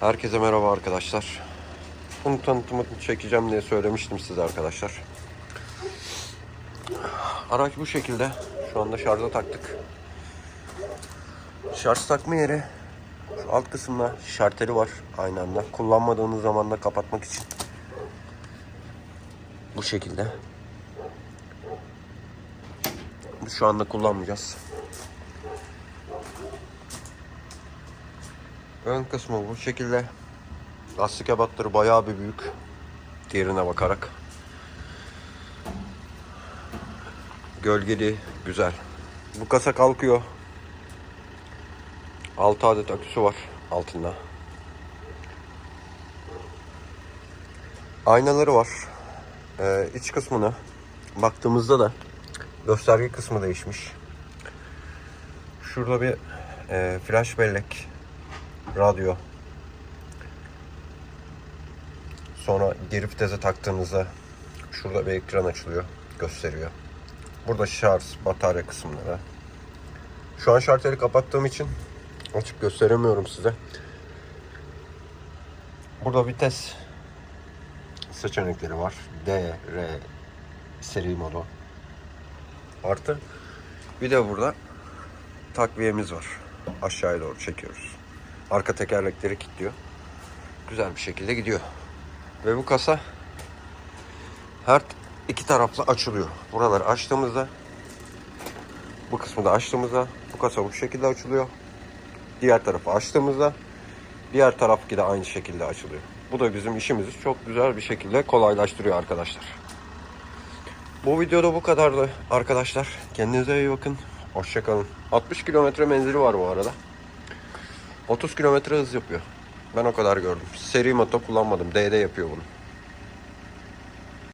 Herkese merhaba arkadaşlar. Bunu tanıtımını çekeceğim diye söylemiştim size arkadaşlar. Araç bu şekilde. Şu anda şarja taktık. Şarj takma yeri şu alt kısımda şarteli var aynı anda. Kullanmadığınız zaman da kapatmak için. Bu şekilde. Biz şu anda kullanmayacağız. Ön kısmı bu şekilde. Lastik ebatları bayağı bir büyük. Diğerine bakarak. Gölgeli, güzel. Bu kasa kalkıyor. 6 adet aküsü var altında. Aynaları var. Ee, iç kısmına baktığımızda da gösterge kısmı değişmiş. Şurada bir e, flash bellek, radyo. Sonra geri vitese taktığınızda şurada bir ekran açılıyor, gösteriyor. Burada şarj, batarya kısımları. Şu an şarteri kapattığım için açıp gösteremiyorum size. Burada vites seçenekleri var. D, R seri modu. Artı bir de burada takviyemiz var. Aşağıya doğru çekiyoruz. Arka tekerlekleri kilitliyor. Güzel bir şekilde gidiyor. Ve bu kasa her iki taraflı açılıyor. Buraları açtığımızda bu kısmı da açtığımızda bu kasa bu şekilde açılıyor. Diğer tarafı açtığımızda diğer tarafki de aynı şekilde açılıyor. Bu da bizim işimizi çok güzel bir şekilde kolaylaştırıyor arkadaşlar. Bu videoda bu kadardı arkadaşlar. Kendinize iyi bakın. Hoşçakalın. 60 kilometre menzili var bu arada. 30 kilometre hız yapıyor. Ben o kadar gördüm. Seri moto kullanmadım. D'de yapıyor bunu.